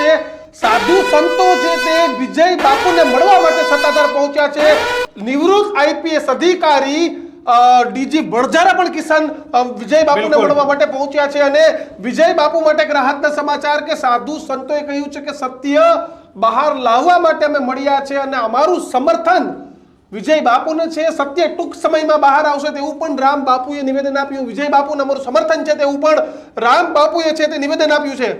છે. સાધુ સંતો છે તે વિજય બાપુને મળવા માટે સત્તાધાર પહોંચ્યા છે. નિવૃત્ત આઈપીએસ અધિકારી ડીજી બળજારા પણ કિસાન વિજય બાપુને મળવા માટે પહોંચ્યા છે અને વિજય બાપુ માટે એક રાહતના સમાચાર કે સાધુ સંતોએ કહ્યું છે કે સત્ય બહાર લાવવા માટે અમે મળ્યા છે અને અમારું સમર્થન વિજય બાપુને છે. સત્ય ટૂંક સમયમાં બહાર આવશે તેવું પણ રામ બાપુએ નિવેદન આપ્યું. વિજય બાપુને અમારું સમર્થન છે તેવું પણ રામ બાપુએ છે તે નિવેદન આપ્યું છે.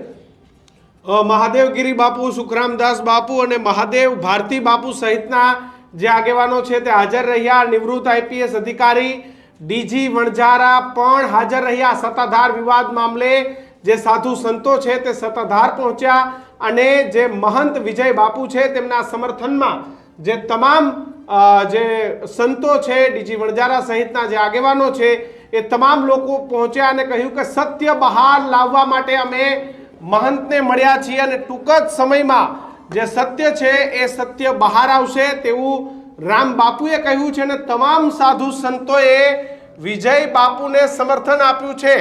મહાદેવગીરી બાપુ, સુખરામદાસ બાપુ અને મહાદેવ ભારતી બાપુ સહિતના જે આગેવાનો છે તે હાજર રહ્યા. નિવૃત્ત આઈપીએસ અધિકારી ડીજી વણઝારા પણ હાજર રહ્યા. સત્તાધાર વિવાદ મામલે જે સાધુ સંતો છે તે સત્તાધાર પહોંચ્યા અને જે મહંત વિજય બાપુ છે તેમના સમર્થનમાં જે તમામ જે સંતો છે, ડીજી વણઝારા સહિતના જે આગેવાનો છે એ તમામ લોકો પહોંચ્યા અને કહ્યું કે સત્ય બહાર લાવવા માટે અમે મહંતને મળ્યા છીએ અને ટૂંક જ સમયમાં જે સત્ય છે એ સત્ય બહાર આવશે તેવું રામ બાપુએ કહ્યું છે અને તમામ સાધુ સંતોએ વિજય બાપુને સમર્થન આપ્યું છે.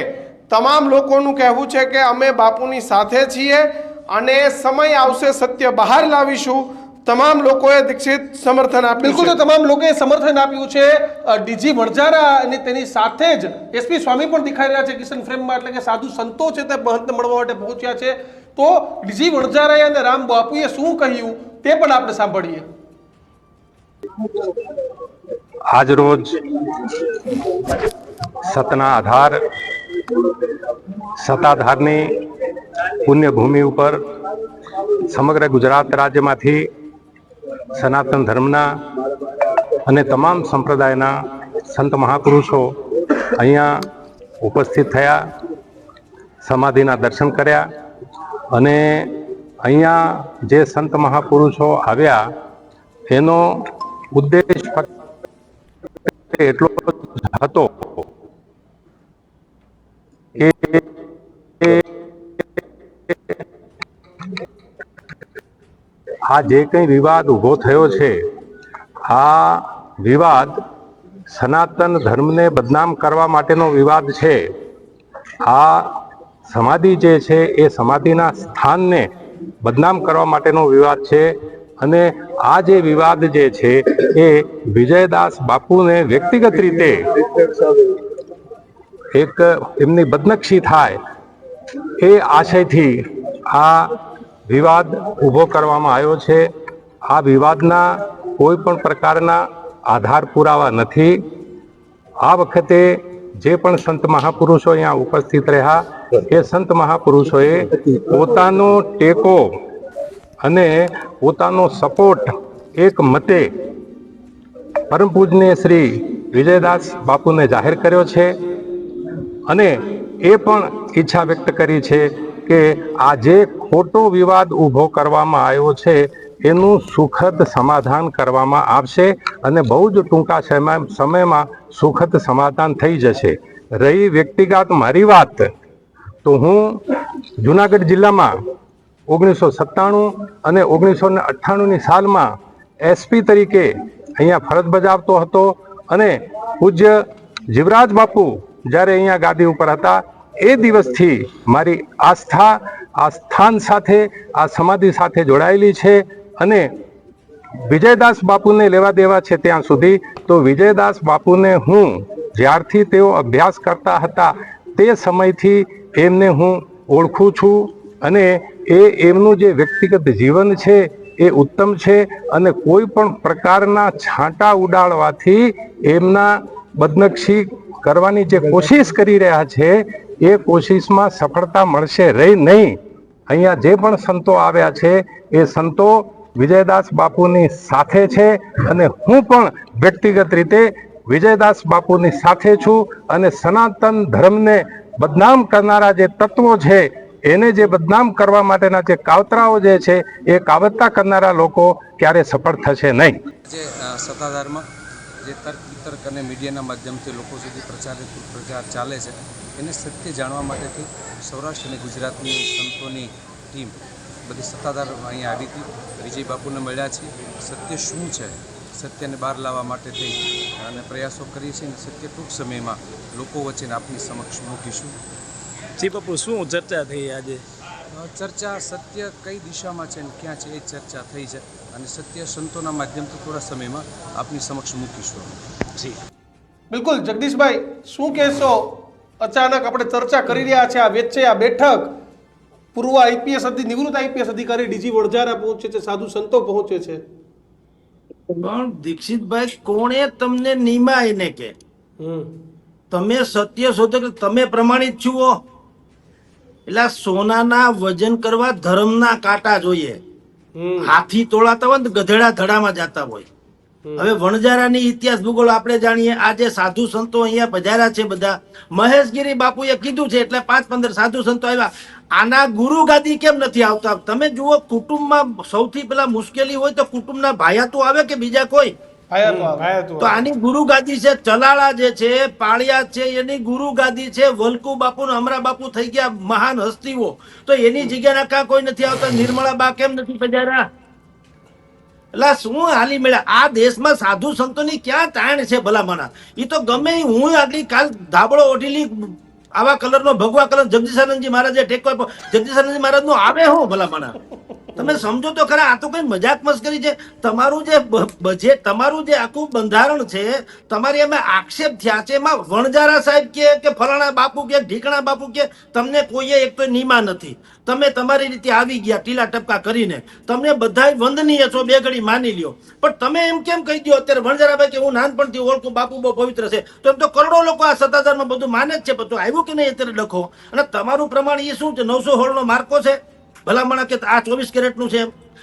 તમામ લોકોનું કહેવું છે કે અમે બાપુની સાથે છીએ અને સમય આવશે સત્ય બહાર લાવીશું. તમામ લોકોએ દીક્ષિત સમર્થન આપ્યું બિલકુલ તો તમામ લોકોએ સમર્થન આપ્યું છે. ડીજી વણઝારા અને તેની સાથે જ એસપી સ્વામી પણ દેખાઈ રહ્યા છે કિશન ફ્રેમમાં એટલે કે સાધુ સંતો છે તે મહંતને મળવા માટે પહોંચ્યા છે. તો ડીજી વણઝારાએ અને રામ બાપુએ શું કહ્યું તે પણ આપણે સાંભળીએ. આજ રોજ સતના આધાર સત્તાધારની પુણ્યભૂમિ ઉપર સમગ્ર ગુજરાત રાજ્યમાંથી સનાતન ધર્મના અને તમામ સંપ્રદાયના સંત મહાપુરુષો અહીંયા ઉપસ્થિત થયા, સમાધિના દર્શન કર્યા અને અહીંયા જે સંત મહાપુરુષો આવ્યા, એનો ઉદ્દેશ એટલો હતો કે આ જે કંઈ વિવાદ ઊભો થયો છે, આ વિવાદ સનાતન ધર્મને બદનામ કરવા માટેનો વિવાદ છે. આ સમાધિ જે છે, એ સમાધિના સ્થાનને બદનામ કરવા માટેનો વિવાદ છે અને આ જે વિવાદ જે છે, એ વિજયદાસ બાપુને વ્યક્તિગત રીતે એક એમની બદનક્ષી થાય એ આશયથી આ વિવાદ ઊભો કરવામાં આવ્યો છે. આ વિવાદના કોઈ પણ પ્રકારના આધાર પુરાવા નથી. આ વખતે જે પણ સંત મહાપુરુષો અહીંયા ઉપસ્થિત રહ્યા, એ સંત મહાપુરુષોએ પોતાનો ટેકો અને પોતાનો સપોર્ટ એક મતે પરમ પૂજનીય શ્રી વિજયદાસ બાપુને જાહેર કર્યો છે અને એ પણ ઈચ્છા વ્યક્ત કરી છે કે આ જે ખોટો વિવાદ ઊભો કરવામાં આવ્યો છે, એનું સુખદ સમાધાન કરવામાં આવશે અને બહુ જ ટૂંકા સમય, સમયમાં સુખદ સમાધાન થઈ જશે. રહી વ્યક્તિગત મારી વાત, તો હું જુનાગઢ જિલ્લામાં ઓગણીસો સત્તાણું અને ઓગણીસો ને અઠ્ઠાણુંની સાલમાં એસપી તરીકે અહીંયા ફરજ બજાવતો હતો અને પૂજ્ય જીવરાજ બાપુ જ્યારે અહીંયા ગાદી ઉપર હતા એ દિવસથી મારી આસ્થા, આ સ્થાન સાથે, આ સમાધિ સાથે જોડાયેલી છે અને વિજયદાસ બાપુને લેવા દેવા છે ત્યાં સુધી. તો વિજયદાસ બાપુને હું જ્યારથી તેઓ અભ્યાસ કરતા હતા તે સમયથી એમને હું ઓળખું છું અને એ એમનું જે વ્યક્તિગત જીવન છે એ ઉત્તમ છે અને કોઈ પણ પ્રકારના છાંટા ઉડાડવાથી એમના બદનક્ષી કરવાની જે કોશિશ કરી રહ્યા છે, એ કોશિશમાં સફળતા મળશે રહી નહીં. અહીંયા જે પણ સંતો આવ્યા છે, એ સંતો વિજયદાસ બાપુની સાથે છે અને હું પણ વ્યક્તિગત રીતે વિજયદાસ બાપુની સાથે છું અને સનાતન ધર્મને બદનામ કરનારા જે તત્વો છે, એને જે બદનામ કરવા માટેના જે કાવતરાઓ જે છે, એ કાવતરા કરનારા લોકો ક્યારે સફળ થશે નહીં. સત્તાધારમાં જે તર્ક વિતર્ક અને મીડિયાના માધ્યમથી લોકો સુધી પ્રચાર પ્રચાર ચાલે છે, એને સત્ય જાણવા માટેથી સૌરાષ્ટ્ર અને ગુજરાતની સંતોની ટીમ બધી સત્તાધાર અહીંયા આવી હતી. વિજય બાપુને મળ્યા છે સત્ય શું છે? સત્યને બહાર લાવવા માટે થઈ અને પ્રયાસો કરીએ છીએ અને સત્ય ટૂંક સમયમાં લોકો વચ્ચે આપની સમક્ષ મૂકીશું. જી બાપુ, શું ચર્ચા થઈ આજે? ચર્ચા સત્ય કઈ દિશામાં છે અને ક્યાં છે એ ચર્ચા થઈ છે અને સત્ય સંતોના માધ્યમથી થોડા સમયમાં આપની સમક્ષ મૂકીશું. જી. બિલકુલ જગદીશભાઈ શું કહેશો? અચાનક આપણે ચર્ચા કરી રહ્યા છે આ વેચે આ બેઠક. પૂર્વ આઈપીએસ અધિ નિવૃત્ત આઈપીએસ અધિકારી ડીજી વડજારા પહોંચે છે સાધુ સંતો પહોંચે છે. પણ દીક્ષિતભાઈ કોણે તમને નિમાય ને કે? હમ. તમે સત્ય શોધો કે તમે પ્રમાણિત છુઓ એટલે સોનાના વજન કરવા ધર્મના કાંટા જોઈએ. હાથી તોળાતા હોય ને ગધેડા ધડામાં જતા હોય. હવે વણજારાની ઇતિહાસ ભૂગોળ આપણે જાણીએ. આજે સાધુ સંતો અહીંયા પધાર્યા છે બધા. મહેશગીરી બાપુએ કીધું છે એટલે પાંચ પંદર સાધુ સંતો આવ્યા. આના ગુરુ ગાદી કેમ નથી આવતા? તમે જુઓ કુટુંબમાં સૌથી પેલા મુશ્કેલી હોય તો કુટુંબના ભાયા તો આવે કે બીજા કોઈ? તો આની ગુરુ ગાદી છે ચલાળા જે છે પાળિયા છે એની ગુરુ ગાદી છે વલકુ બાપુ ને અમરા બાપુ થઈ ગયા મહાન હસ્તીઓ. તો એની જગ્યાના કા કોઈ નથી આવતા? નિર્મળા બા કેમ નથી પધાર્યા એટલે શું હાલી મળ્યા આ દેશમાં સાધુ સંતોની ક્યાં તાણ છે ભલામણા? એ તો ગમે હું આટલી કાલ ધાબળો ઓઢીલી આવા કલરનો ભગવા કલર જગદીશાનંદજી મહારાજે ટેકો આપ્યો જગદીશાનંદજી મહારાજ નો આવે હું ભલામણા. તમે સમજો તો ખરા, આ તો કઈ મજાક મસ્કરી છે. તમારું જે બ- બ- તમારું જે આખું બંધારણ છે, તમારી અમે આક્ષેપ થયા છે. એમાં વણજારા સાહેબ કે કે ફલાણા બાપુ કે, ઢીકણા બાપુ કે, તમને કોઈએ એક તો નીમા નથી. તમે તમારી રીતે આવી ગયા ટીલા ટપકા કરીને. તમને બધાય વંદનીય છો, બે ઘડી માની લ્યો. પણ તમે એમ કેમ કહી દો અત્યારે વણજારાભાઈ કે હું નાનપણથી ઓળખું, બાપુ બહુ પવિત્ર છે. તો એમ તો કરોડો લોકો આ સત્તાધારમાં બધું માને જ છે. બધું આવ્યું કે નહીં અત્યારે લખો? અને તમારું પ્રમાણ એ શું છે? નવસો હોળનો માર્કો છે? ભલામણા કે આ ચોવીસ કેરેટનું છે.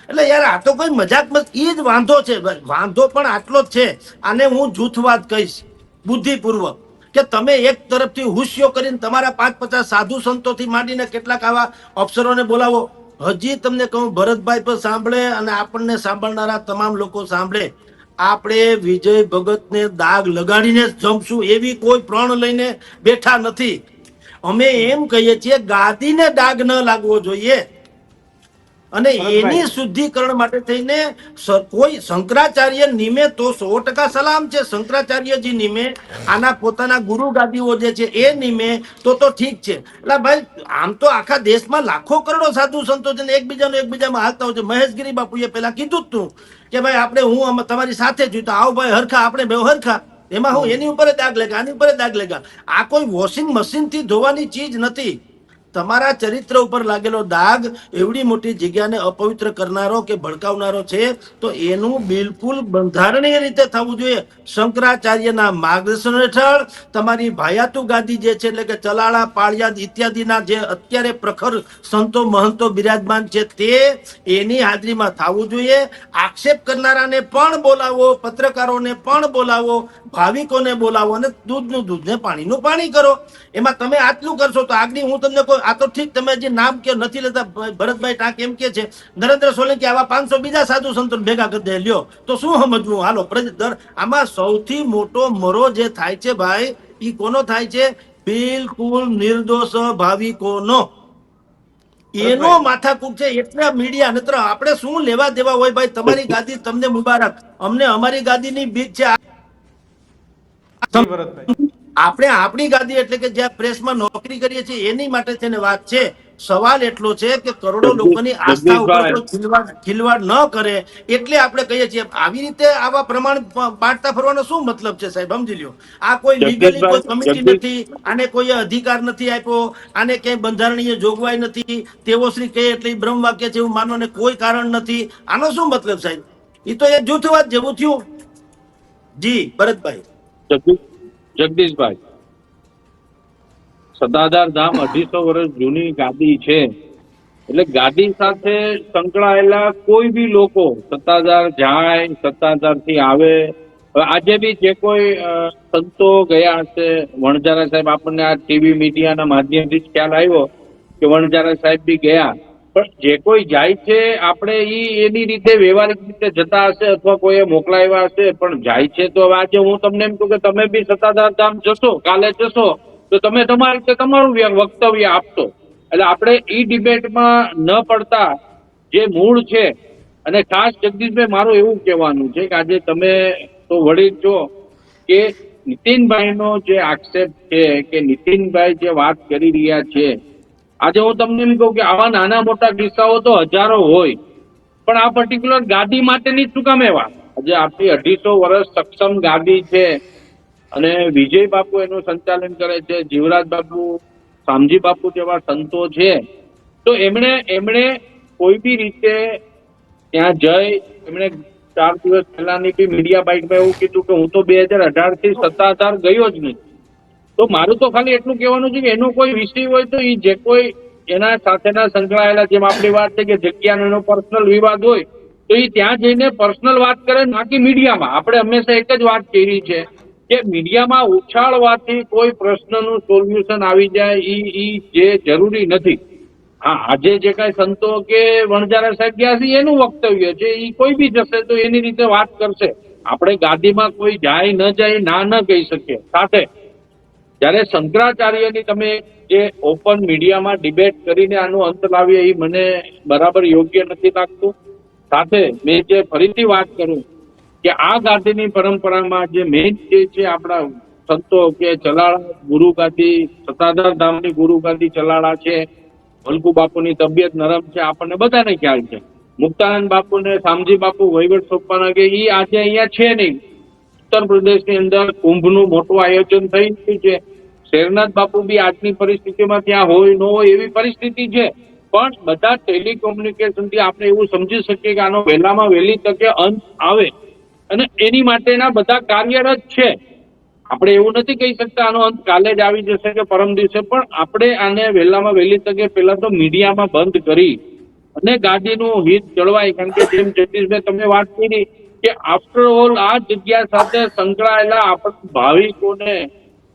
એટલે યાર, આ તો કોઈ મજાક એ જ વાંધો છે. વાંધો પણ આટલો જ છે. આને હું જૂથવાદ કહીશ. બુદ્ધિપૂર્વક. કે તમે એક તરફથી હુસ્યો કરીને તમારા પાંચ પચાસ સાધુ સંતોથી માંડીને કેટલાક આવા અફસરોને બોલાવો. હજી તમને કહું, ભરતભાઈ પણ સાંભળે અને આપણને સાંભળનારા તમામ લોકો સાંભળે. આપણે વિજય ભગતને દાગ લગાડીને જ જમશું. એવી કોઈ પ્રણ લઈને બેઠા નથી. અમે એમ કહીએ છીએ, ગાદીને દાગ ન લાગવો જોઈએ. અને એની શુદ્ધિકરણ માટે થઈને કોઈ શંકરાચાર્ય નિમે તો સો ટકા સલામ છે. શંકરાચાર્યજી નિમે આના પોતાના ગુરુ ગાદીઓ જે છે એ નિમે તો તો ઠીક છે. એટલે ભાઈ આમ તો આખા દેશમાં લાખો કરોડો સાધુ સંતો છે એકબીજાનો એકબીજામાં હાલતા હોય છે. મહેશગીરી બાપુએ પેલા કીધું જ તું કે ભાઈ આપણે હું તમારી સાથે જ તો આવો ભાઈ હરખા આપણે બે હરખા. એમાં હું એની ઉપર જ દાગ લેગા આની ઉપર જ દાગ લેગા આ કોઈ વોશિંગ મશીનથી ધોવાની ચીજ નથી. તમારા ચરિત્ર ઉપર લાગેલો દાગ એવડી મોટી જગ્યાને અપવિત્ર કરનારો કે ભડકાવનારો છે, તો એનું બિલકુલ બંધારણીય રીતે થવું જોઈએ. શંકરાચાર્યના માર્ગદર્શન હેઠળ તમારી ભાયાતુ ગાદી જે છે, એટલે કે ચલાળા, પાળિયાદ ઇત્યાદિના જે અત્યારે પ્રખર સંતો, મહંતો બિરાજમાન છે, તે એની હાજરીમાં થવું જોઈએ. આક્ષેપ કરનારાને પણ બોલાવો, પત્રકારોને પણ બોલાવો, ભાવિકોને બોલાવો અને દૂધનું દૂધને પાણીનું પાણી કરો. એમાં તમે આટલું કરશો તો આગળ હું તમને કોઈ આ તો ઠીક તમે જે નામ કે નથી લેતા ભરતભાઈ ટાંક એમ કે છે નરેન્દ્ર સોલંકી આવા પાંચસો બીજા સાધુ સંતો ભેગા કરી દે લ્યો. તો શું સમજવું? હાલો દર આમાં સૌથી મોટો મરો જે થાય છે ભાઈ ઈ કોનો થાય છે? બિલકુલ નિર્દોષ ભાવિકોનો એનો માથાકૂટ છે એટલે મીડિયા નત્ર આપણે શું લેવા દેવા હોય ભાઈ? તમારી ગાદી તમને મુબારક. અમને અમારી ગાદીની બીક છે. ભરતભાઈ. આપણે આપણી ગાદી એટલે કે જ્યાં પ્રેસમાં નોકરી કરીએ છીએ એની માટે તેને વાત છે. સવાલ એટલો છે કે કરોડો લોકોની આસ્થા ઉપર ખિલવાડ ખિલવાડ ન કરે એટલે આપણે કહીએ છીએ આવી રીતે આવા પ્રમાણ બાંટતા ફરવાનો શું મતલબ છે સાહેબ? સમજી લ્યો. આ કોઈ લીગલી કોઈ કમિટી નથી આને કોઈ અધિકાર નથી આપ્યો આને ક્યાંય બંધારણીય જોગવાઈ નથી. તેવો શ્રી કહે એટલે બ્રહ્મ વાક્ય છે એવું માનવાને કોઈ કારણ નથી. આનો શું મતલબ સાહેબ? એ તો એ જૂથવાદ જેવું થયું. જી ભરતભાઈ. જગદીશભાઈ સદાધાર ધામ અઢીસો વર્ષ જૂની ગાદી છે. એટલે ગાદી સાથે સંકળાયેલા કોઈ બી લોકો સત્તાધાર જાય સત્તાધારથી આવે આજે બી જે કોઈ સંતો ગયા હશે વણજારા સાહેબ આપણને આ ટીવી મીડિયાના માધ્યમથી ખ્યાલ આવ્યો કે વણજારા સાહેબ બી ગયા. પણ જે કોઈ જાય છે, આપણે ઈ એની રીતે વ્યવહારિક રીતે જતા હશે અથવા કોઈએ મોકલાવ્યા હશે, પણ જાય છે તો આજે હું તમને એમ કહું કે તમે બી સત્તાધાર ધામ જશો, કાલે જશો, તો તમે તમારી રીતે તમારું વક્તવ્ય આપશો. એટલે આપણે ઈ ડિબેટમાં ન પડતા જે મૂળ છે, અને ખાસ જગદીશભાઈ, મારું એવું કહેવાનું છે કે આજે તમે તો વડીલ છો કે નીતિનભાઈનો જે આક્ષેપ છે કે નીતિનભાઈ જે વાત કરી રહ્યા છે આજે હું તમને એમ કહું કે આવા નાના મોટા કિસ્સાઓ તો હજારો હોય. પણ આ પર્ટિક્યુલર ગાદી માટેની શું કામ એવા? આજે આપણી અઢીસો વર્ષ સક્ષમ ગાદી છે. અને વિજય બાપુ એનું સંચાલન કરે છે, જીવરાજ બાપુ, શામજી બાપુ જેવા સંતો છે. તો એમણે એમણે કોઈ બી રીતે ત્યાં જઈ, એમણે ચાર દિવસ પહેલાની બી મીડિયા બાઇકમાં એવું કીધું કે હું તો બે હજાર અઢારથી સત્તાધાર ગયો જ નહીં. તો મારું તો ખાલી એટલું કહેવાનું છે કે એનો કોઈ વિષય હોય તો એ જે કોઈ એના સાથેના સંકળાયેલા જેમ આપણી વાત છે કે જગ્યાનો એનો પર્સનલ વિવાદ હોય, તો એ ત્યાં જઈને પર્સનલ વાત કરે નાકી મીડિયામાં આપણે હંમેશા એક જ વાત કરી છે કે મીડિયામાં ઉછાળવાથી કોઈ પ્રશ્નનું સોલ્યુશન આવી જાય એ એ જે જરૂરી નથી. હા, આજે જે કાંઈ સંતો કે વણજારા સાહેબ ગયા છે, એનું વક્તવ્ય છે એ કોઈ બી જશે તો એની રીતે વાત કરશે. આપણે ગાદીમાં કોઈ જાય ન જાય ના ન કહી શકીએ. સાથે જ્યારે શંકરાચાર્યની તમે જે ઓપન મીડિયામાં ડિબેટ કરીને આનો અંત લાવીએ, એ મને બરાબર યોગ્ય નથી લાગતું. સાથે મેં જે ફરીથી વાત કરું કે આ ગાદીની પરંપરામાં જે મેઇન જે છે આપણા સંતો કે ચલાળા, ગુરુ ગાદી સતાધાર ધામની ગુરુ ગાદી ચલાળા છે વલ્કુ બાપુની તબિયત નરમ છે, આપણને બધાને ખ્યાલ છે. મુક્તાનંદ બાપુ ને શામજી બાપુ વહીવટ સોંપવાના કે એ આજે અહીંયા છે નહીં. ઉત્તર પ્રદેશની અંદર કુંભનું મોટું આયોજન થઈ રહ્યું છે. શેરનાથ બાપુ બી આજની પરિસ્થિતિમાં ત્યાં હોય, ન હોય એવી પરિસ્થિતિ છે. પણ બધા ટેલિકોમ્યુનિકેશનથી આપણે એવું સમજી શકીએ કે આનો વહેલામાં વહેલી તકે અંત આવે. અને એની માટેના બધા કાર્યરત છે. આપણે એવું નથી કહી શકતા આનો અંત કાલે જ આવી જશે કે પરમ દિવસે, પણ આપણે આને વહેલામાં વહેલી તકે પહેલા તો મીડિયામાં બંધ કરી અને ગાડીનું હિત જળવાય. કારણ કે જેમ જગદીશભાઈ તમે વાત કરી કે આફ્ટર ઓલ આ જગ્યા સાથે સંકળાયેલા આપણા ભાવિકોને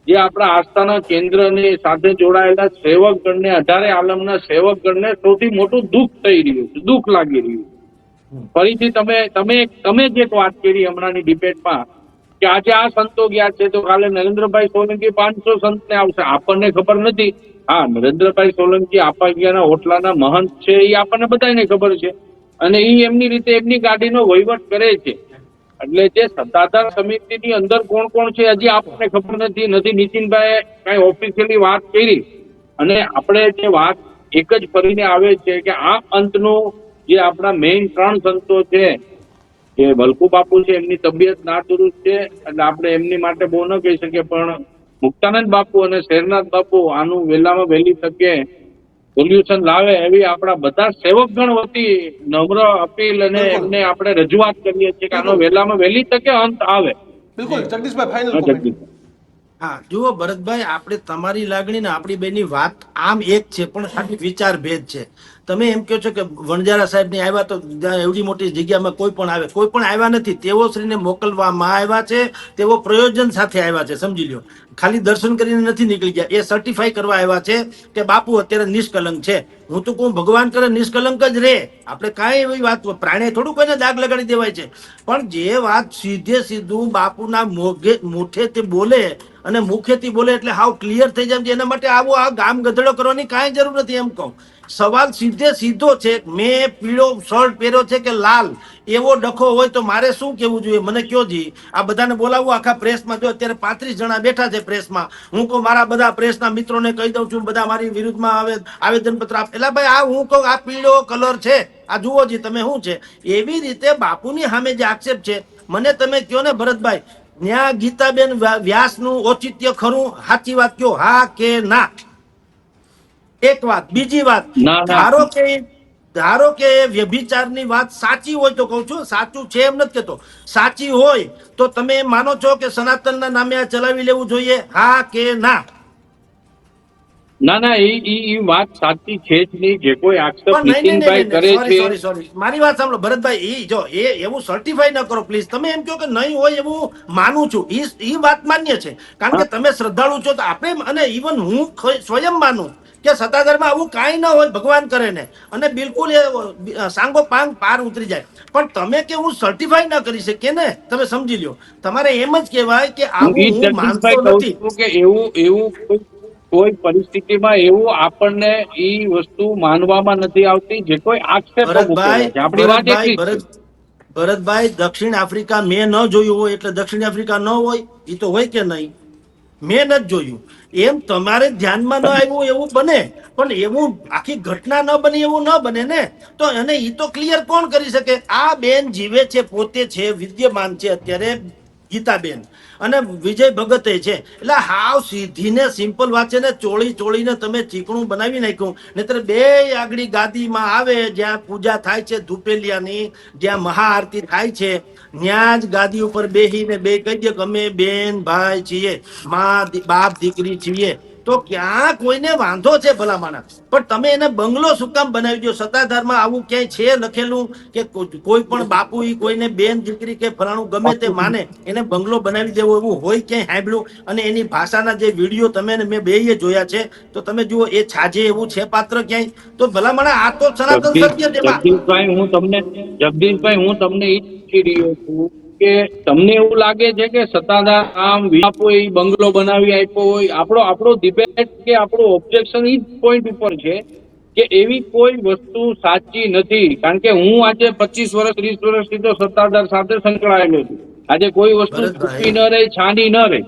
જે આપણા આસ્થાના કેન્દ્રની સાથે જોડાયેલા સેવકગણને અઢારે આલમના સેવકગણને સૌથી મોટું દુઃખ થઈ રહ્યું છે દુઃખ લાગી રહ્યું ફરીથી તમે તમે તમે જે વાત કરી હમણાંની ડિબેટમાં કે આજે આ સંતો ગયા છે તો કાલે નરેન્દ્રભાઈ સોલંકી પાંચસો સંતને આવશે. આપણને ખબર નથી. હા નરેન્દ્રભાઈ સોલંકી આપા ગયાના હોટલાના મહંત છે એ આપણને બધાને ખબર છે. અને એ એમની રીતે એમની ગાડીનો વહીવટ કરે છે. એટલે જે સત્તાધાર સમિતિની અંદર કોણ કોણ છે, હજી આપણને ખબર નથી. નથી નીતિનભાઈ કઈ ઓફિશિયલી વાત કરી. અને આપણે જે વાત એક જ ફરીને આવે છે કે આ અંતનું જે આપણા મેઇન ત્રણ સંતો છે, જે ભલકુ બાપુ છે, એમની તબિયત ના દુરુસ્ત છે, એટલે આપણે એમની માટે બહુ ન કહી શકીએ, પણ મુક્તાનંદ બાપુ અને શેરનાથ બાપુ આનું વહેલામાં વહેલી તકે સોલ્યુશન લાવે એવી આપણા બધા સેવકગણ વતી નમ્ર અપીલ અને એમને આપણે રજૂઆત કરીએ છીએ કે આનો વહેલામાં વહેલી તકે અંત આવે. બિલકુલ જગદીશભાઈ ફાઇનલ હા, જગદીશ. હા જુઓ ભરતભાઈ આપણે તમારી લાગણી ને આપણી બેની વાત આમ એક છે પણ ખાલી વિચાર ભેદ છે. તમે એમ કહો છો કે વણજારા સાહેબની આવ્યા તો એવડી મોટી જગ્યામાં કોઈ પણ આવે. કોઈ પણ આવ્યા નથી. તેઓ શ્રીને મોકલવામાં આવ્યા છે તેઓ પ્રયોજન સાથે આવ્યા છે સમજી લ્યો. ખાલી દર્શન કરીને નથી નીકળી ગયા. એ સર્ટિફાઈ કરવા આવ્યા છે કે બાપુ અત્યારે નિષ્કલંક છે. હું તો કહું, ભગવાન કરે નિષ્કલંક જ રે. આપણે કાંઈ એવી વાત, પ્રાણે થોડું કોઈને દાગ લગાડી દેવાય છે. પણ જે વાત સીધે સીધું બાપુના મોઘે મુઠેથી બોલે અને મુખેથી બોલે એટલે હાવ ક્લિયર થઈ જાય. એના માટે આવો આ ગામ ગધડો કરવાની કાંઈ જરૂર નથી એમ કહું. સવાલ સીધે સીધો છે મેં પીળો શર્ટ પહેર્યો છે કે લાલ? એવો ડખો હોય તો મારે શું કેવું જોઈએ? મને કયો જી? આ બધાને બોલાવું, આખા પ્રેસમાં જો અત્યારે પાંત્રીસ જણા બેઠા છે પ્રેસમાં. હું કહું, મારા બધા પ્રેસના મિત્રોને કહી દઉં છું, બધા મારી વિરુદ્ધમાં આવે, આવેદનપત્ર આપ. એટલે ભાઈ આ હું કહું આ પીળો કલર છે. આ જુઓ જી તમે શું છે? એવી રીતે બાપુની સામે જે આક્ષેપ છે મને તમે કયો ને ભરતભાઈ ન્યા ગીતાબેન વ્યા- વ્યાસનું ઔચિત્ય ખરું? સાચી વાત કયો? હા કે ના? એક વાત બીજી વાત ના, ના. ધારો કે ધારો કે વ્યભિચારની વાત સાચી હોય તો કહું છું સાચું છે એમ નથી કેતો સાચી હોય તો તમે માનો છો કે સનાતનના નામે આ ચલાવી લેવું જોઈએ? હા કે ના? ના ના એ ઈ વાત સાચી છે જ નહીં. જે કોઈ આક્ષેપ નીતિનભાઈ કરે છે. મારી વાત સાંભળો. ભરતભાઈ એ જો એ એવું સર્ટિફાઈ ન કરો પ્લીઝ તમે એમ કહો કે નહીં હોય એવું માનું છું. એ એ વાત માન્ય છે. કારણ કે તમે શ્રદ્ધાળુ છો તો આપણે અને ઇવન હું સ્વયં માનું કે સત્તાધારમાં આવું કાંઈ ન હોય ભગવાન કરે ને. અને બિલકુલ એ સાંગો પાંગ પાર ઉતરી જાય. પણ તમે કે હું સર્ટિફાઈ ન કરી શકે ને તમે સમજી લ્યો. તમારે એમ જ કહેવાય કે આવું હું માનતો નથી. કે એવું એવું કોઈ- પરિસ્થિતિમાં એવું આપણને ઈ વસ્તુ માનવામાં નથી આવતી જે કોઈ આક્ષેપ ભરતભાઈ આપણી વાત એટલી જ છે. ભરત ભરતભાઈ દક્ષિણ આફ્રિકા મેં ન જોયું હોય એટલે દક્ષિણ આફ્રિકા ન હોય એ તો હોય કે નહીં? મેં નથી જોયું. એમ તમારે ધ્યાનમાં ન આવ્યું એવું બને પણ એવું આખી ઘટના ન બની એવું ન બને ને તો એને એ તો ક્લિયર કોણ કરી શકે? આ બેન જીવે છે પોતે છે વિદ્યમાન છે અત્યારે. ગીતાબેન. અને વિજય ભગતે છે. એટલે હાવ સીધીને સિમ્પલ છે ને, ચોળી ચોળીને તમે ચીકણું બનાવી નાખ્યું. નહીતર બે આગળી ગાદીમાં આવે, જ્યાં પૂજા થાય છે ધૂપેલિયાની, જ્યાં મહાઆરતી થાય છે, ત્યાં જ ગાદી ઉપર બેહીને બે કહી દે કે અમે બેન ભાઈ છીએ. મા બાપ દીકરી છીએ. તો ક્યાં કોઈને વાંધો છે ભલા માણસ પણ તમે એને બંગલો શું કામ બનાવી દો સત્તાધારમાં આવું ક્યાંય છે લખેલું કે કોઈ પણ બાપુ ઈ કોઈને બેન દીકરી કે ફલાણું ગમે તે માને એને બંગલો બનાવી દેવો એવું હોય ક્યાંય સાંભળ્યું? અને એની ભાષાના જે વીડિયો તમે ને મેં બેય જોયા છે તો તમે જુઓ એ છાજે એવું છે પાત્ર ક્યાંય? તો ભલા માણસ આ તો સનાતન સત્ય છે જગદીશભાઈ હું તમને જગદીશભાઈ હું તમને જ રહ્યો છું કે તમને એવું લાગે છે કે સત્તાધાર આમ એ બંગલો બનાવી આપ્યો હોય? આપણો આપણો ડિબેટ કે આપણો ઓબ્જેક્શન એ પોઈન્ટ ઉપર છે કે એવી કોઈ વસ્તુ સાચી નથી. કારણ કે હું આજે પચીસ વર્ષ ત્રીસ વર્ષથી તો સત્તાધાર સાથે સંકળાયેલો છું. આજે કોઈ વસ્તુ. છૂટી ન રહી છાની ન રહી.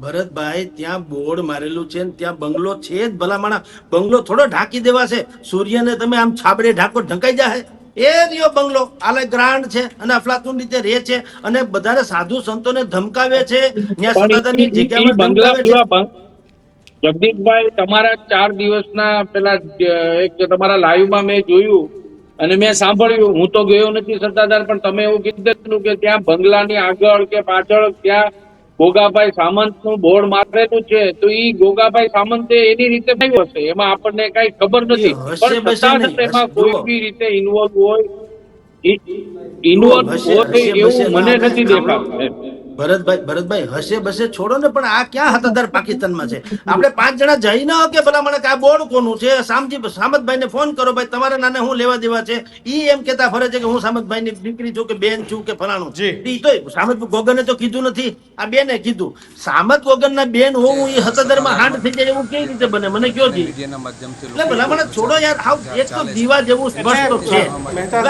ભરતભાઈ ત્યાં બોર્ડ મારેલું છે ને ત્યાં બંગલો છે જ ભલામણા. બંગલો થોડો ઢાંકી દેવા છે. સૂર્યને તમે આમ છાબડે ઢાંકો ઢંકાઈ જાય એ રહ્યો બંગલો. આલે ગ્રાન્ડ છે અને અફલાતુન રીતે રહે છે અને બધાને સાધુ સંતોને ધમકાવે છે જગ્યામાં ધમકાવે જગદીશભાઈ તમારા ચાર દિવસના પેલા એક તમારા લાઈવમાં મેં જોયું અને મેં સાંભળ્યું. હું તો ગયો નથી સત્તાધાર પણ તમે એવું કીધું કે ત્યાં બંગલાની આગળ કે પાછળ ત્યાં ગોગાભાઈ સામંતનું બોર્ડ મારેલું છે તો ઈ ગોગાભાઈ સામંતે એની રીતે થયું હશે એમાં આપણને કઈ ખબર નથી. એ પણ એમાં કોઈ બી રીતે ઇન્વોલ્વ હોય ઇન્વોલ્વ હોય એવું મને નથી દેખાતું. ભરતભાઈ ભરતભાઈ હશે બસે છોડો ને પણ આ ક્યાં હતાધાર પાકિસ્તાનમાં છે? આપણે પાંચ જણા જઈ ન કે ભલા મને કે આ બોર્ડ કોનું છે? સામજી સામતભાઈ ને ફોન કરો ભાઈ તમારા નાને હું લેવા દેવા છે? ઈ એમ કેતા ફરે છે કે હું સામતભાઈ ની દીકરી છું કે બેન છું કે ફલાણું ઈ તો સામત ગોગને તો કીધું નથી. આ બેને કીધું. સામત ગોગન ના બેન હોવું એ હતાધારમાં હાંડ થઈ જાય એવું કેવી રીતે બને? મને કયો જી? એટલે ભલા મને છોડો યાર હાવ એક તો દીવા જેવું સ્પષ્ટ છે.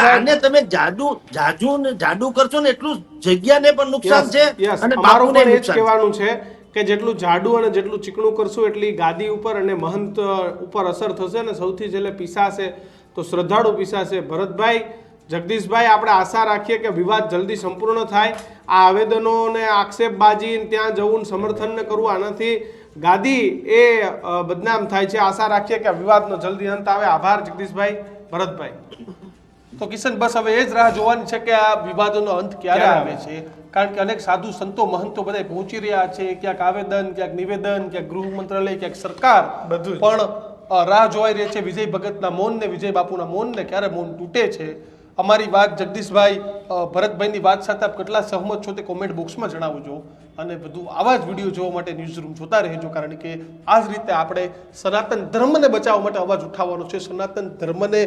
આને તમે જાદુ જાજુ ને જાદુ કરશો ને એટલું જગ્યાને પણ નુકસાન છે. Yes. અમારું પણ એ જ કહેવાનું છે કે જેટલું જાડું અને જેટલું ચીકણું કરશું એટલી ગાદી ઉપર અને મહંત ઉપર અસર થશે ને સૌથી છેલ્લે પીસાશે તો શ્રદ્ધાળુ પીસાશે. ભરતભાઈ જગદીશભાઈ આપણે આશા રાખીએ કે વિવાદ જલ્દી સંપૂર્ણ થાય. આ આવેદનો ને આક્ષેપબાજી ત્યાં જવું ને સમર્થન ને કરવું આનાથી ગાદી એ બદનામ થાય છે. આશા રાખીએ કે વિવાદનો જલ્દી અંત આવે. આભાર જગદીશભાઈ ભરતભાઈ. તો કિશન બસ હવે એ જ રાહ જોવાની છે કે આ વિવાદોનો અંત ક્યારે આવે છે? કારણ કે અનેક સાધુ સંતો મહંતો બધા પહોંચી રહ્યા છે ક્યાંક આવેદન ક્યાંક નિવેદન ક્યાંક ગૃહ મંત્રાલય ક્યાંક સરકાર. બધું પણ રાહ જોવાઈ રહી છે વિજય ભગતના મૌન ને વિજય બાપુના મૌન ને ક્યારે મૌન તૂટે છે? અમારી વાત જગદીશભાઈ ભરતભાઈની વાત સાથે આપ કેટલા સહમત છો તે કોમેન્ટ બોક્સમાં જણાવજો. અને બધું આવા જ વીડિયો જોવા માટે ન્યૂઝ રૂમ જોતા રહેજો કારણ કે આ જ રીતે આપણે સનાતન ધર્મને બચાવવા માટે અવાજ ઉઠાવવાનો છે. સનાતન ધર્મને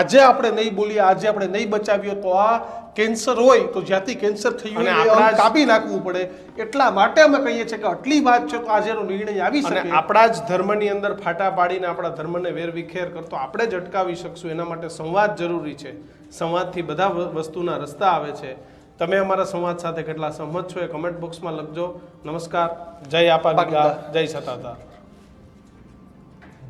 આજે આપણે નહીં બોલીએ આજે આપણે નહીં બચાવીએ તો આ કેન્સર હોય તો જ્યાંથી કેન્સર થયું અને હોય કાપી નાખવું પડે. એટલા માટે અમે કહીએ છીએ કે આટલી વાત છે તો આજેનો નિર્ણય આવી શકે. આપણા જ ધર્મની અંદર ફાટા પાડીને આપણા ધર્મને વેરવિખેર કરતો આપણે જ અટકાવી શકશું. એના માટે સંવાદ જરૂરી છે. સંવાદથી બધા વસ્તુના રસ્તા આવે છે. તમે અમારા સંવાદ સાથે કેટલા સહમત છો એ કમેન્ટ બોક્સમાં લખજો. નમસ્કાર. જય આપા જય સતાતા.